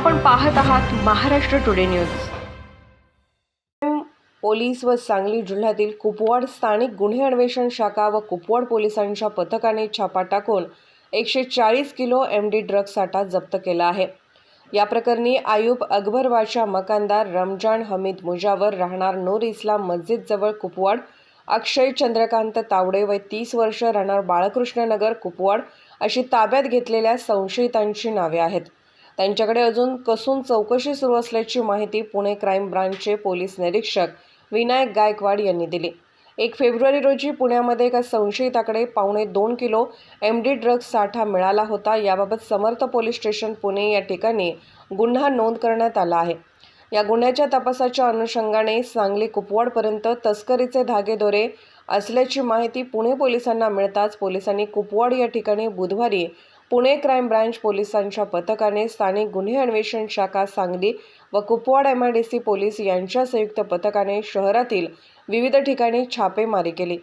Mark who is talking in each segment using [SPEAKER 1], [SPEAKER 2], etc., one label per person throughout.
[SPEAKER 1] आपण पाहत आहात महाराष्ट्र टुडे न्यूज पोलीस व सांगली जिल्ह्यातील कुपवाड स्थानिक गुन्हे अन्वेषण शाखा व कुपवाड पोलिसांच्या पथकाने छापा टाकून एकशे चाळीस किलो एम डी ड्रग साठा जप्त केला आहे. या प्रकरणी आयुब अकबरवाच्या मकानदार रमजान हमीद मुजावर राहणार नूर इस्लाम मस्जिदजवळ कुपवाड अक्षय चंद्रकांत तावडे वय तीस वर्ष राहणार बाळकृष्णनगर कुपवाड अशी ताब्यात घेतलेल्या संशयितांची नावे आहेत. त्यांच्याकडे अजून कसून चौकशी सुरू असल्याची माहिती पुणे क्राईम ब्रांचचे पोलीस निरीक्षक विनायक गायकवाड यांनी दिली. एक फेब्रुवारी रोजी पुण्यामध्ये एका संशयिताकडे पावणे दोन किलो एम डी ड्रग्ज साठा मिळाला होता. याबाबत समर्थ पोलीस स्टेशन पुणे या ठिकाणी गुन्हा नोंद करण्यात आला आहे. या गुन्ह्याच्या तपासाच्या अनुषंगाने सांगली कुपवाडपर्यंत तस्करीचे धागेदोरे असल्याची माहिती पुणे पोलिसांना मिळताच पोलिसांनी कुपवाड या ठिकाणी बुधवारी पुणे क्राईम ब्रांच पोलिसांच्या पथकाने स्थानिक गुन्हे अन्वेषण शाखा सांगली व Kupwad M I D C police यांच्या संयुक्त पथकाने शहरातील विविध ठिकाणी छापेमारी केली.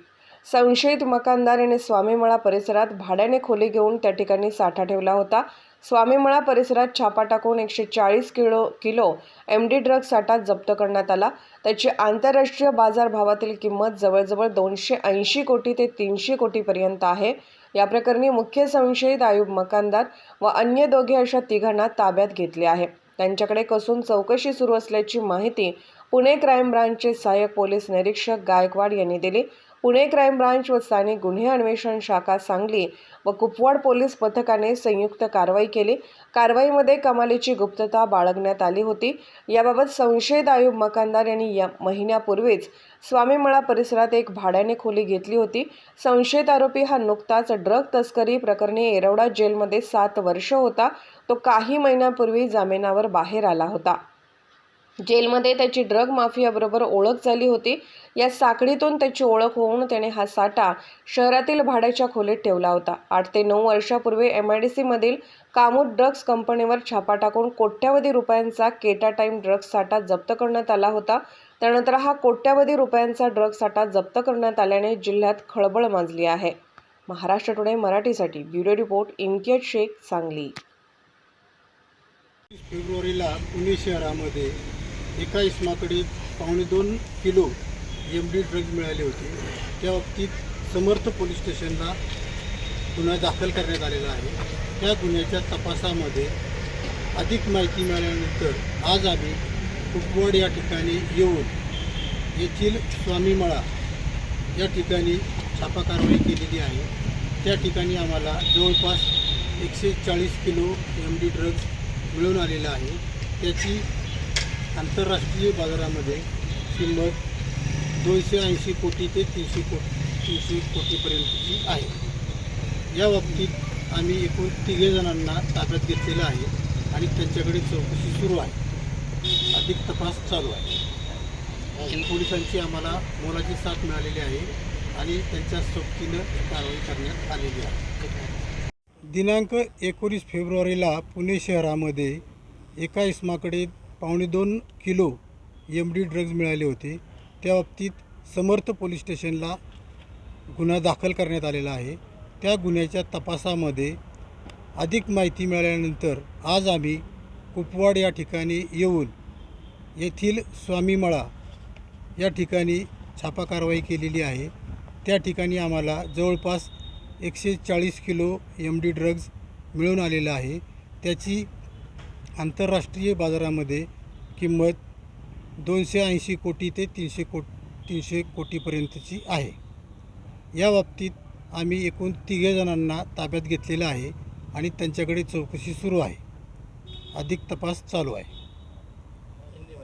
[SPEAKER 1] संशयित मकानदार आणि स्वामीमळा परिसरात भाड्याने खोली घेऊन त्या ठिकाणी साठा ठेवला होता. स्वामीमळा परिसरात छापा टाकून एकशे चाळीस kilo kilo M D drug साठा जप्त करण्यात आला. त्याची आंतरराष्ट्रीय बाजारभावातील किंमत जवळजवळ दोनशे ऐंशी कोटी ते तीनशे कोटीपर्यंत आहे. या प्रकरणी मुख्य संशयित आयुब मकानदार व अन्य दोघे अशा तिघांना ताब्यात घेतले आहे. त्यांच्याकडे कसून चौकशी सुरू असल्याची माहिती पुणे क्राईम ब्रांचचे सहाय्यक पोलीस निरीक्षक गायकवाड यांनी दिली. पुणे क्राईम ब्रांच व स्थानिक गुन्हे अन्वेषण शाखा सांगली व कुपवाड पोलीस पथकाने संयुक्त कारवाई केली. कारवाईमध्ये कमालीची गुप्तता बाळगण्यात आली होती. याबाबत संशयित आयुब मकानदार यांनी या महिन्यापूर्वीच स्वामीमळा परिसरात एक भाड्याने खोली घेतली होती. संशयित आरोपी हा नुकताच ड्रग तस्करी प्रकरणी येरवडा जेलमध्ये सात वर्ष होता. तो काही महिन्यांपूर्वी जामिनावर बाहेर आला होता. जेलमध्ये त्याची ड्रग माफियाबरोबर ओळख झाली होती. या साखळीतून त्याची ओळख होऊन त्याने हा साठा शहरातील भाड्याच्या खोलीत ठेवला होता. आठ ते नऊ वर्षापूर्वी एम आय डी सीमधील कामूत ड्रग्स कंपनीवर छापा टाकून कोट्यावधी रुपयांचा केटा टाईम ड्रग्स साठा जप्त करण्यात आला होता. त्यानंतर हा कोट्यावधी रुपयांचा ड्रग साठा जप्त करण्यात आल्याने जिल्ह्यात खळबळ माजली आहे. महाराष्ट्र टुडे मराठीसाठी ब्युरो रिपोर्ट इम्तियाज शेख सांगली.
[SPEAKER 2] फेब्रुवारीला पुणे शहरामध्ये एका इसमाकडे पावणे दोन किलो एम डी ड्रग्ज मिळाले होते. त्या बाबतीत समर्थ पोलीस स्टेशनला गुन्हा दाखल करण्यात आलेला आहे. त्या गुन्ह्याच्या तपासामध्ये अधिक माहिती मिळाल्यानंतर आज आम्ही कुपवाड या ठिकाणी येऊन येथील स्वामीमळा या ठिकाणी छापा कारवाई केलेली आहे. त्या ठिकाणी आम्हाला जवळपास एकशे चाळीस किलो एम डी ड्रग्ज मिळून आलेला आहे. त्याची आंतरराष्ट्रीय बाजारामध्ये किंमत दोनशे ऐंशी कोटी ते तीनशे को तीनशे कोटीपर्यंतची आहे. या बाबतीत आम्ही एकूण तिघे जणांना ताब्यात घेतलेलं आहे आणि त्यांच्याकडे चौकशी सुरू आहे. अधिक तपास चालू आहे. पोलिसांची आम्हाला मोलाची साथ मिळालेली आहे आणि त्यांच्या सोबतीनं कारवाई करण्यात आलेली आहे. दिनांक एकोणीस फेब्रुवारीला पुणे शहरामध्ये एका इसमाकडे पावणे दोन किलो एम डी ड्रग्ज मिळाले होते. त्या बाबतीत समर्थ पोलीस स्टेशनला गुन्हा दाखल करण्यात आलेला आहे. त्या गुन्ह्याच्या तपासामध्ये अधिक माहिती मिळाल्यानंतर आज आम्ही कुपवाड या ठिकाणी येऊन येथील स्वामीमळा या ठिकाणी छापा कारवाई केलेली आहे. त्या ठिकाणी आम्हाला जवळपास एकशे चाळीस किलो एम डी ड्रग्ज मिळून आलेलं आहे. त्याची आंतरराष्ट्रीय बाजारामध्ये किंमत दोनशे ऐंशी कोटी ते तीनशे को तीनशे कोटीपर्यंतची आहे. या बाबतीत आम्ही एकूण तिघे जणांना ताब्यात घेतलेलं आहे आणि त्यांच्याकडे चौकशी सुरू आहे. अधिक तपास चालू आहे.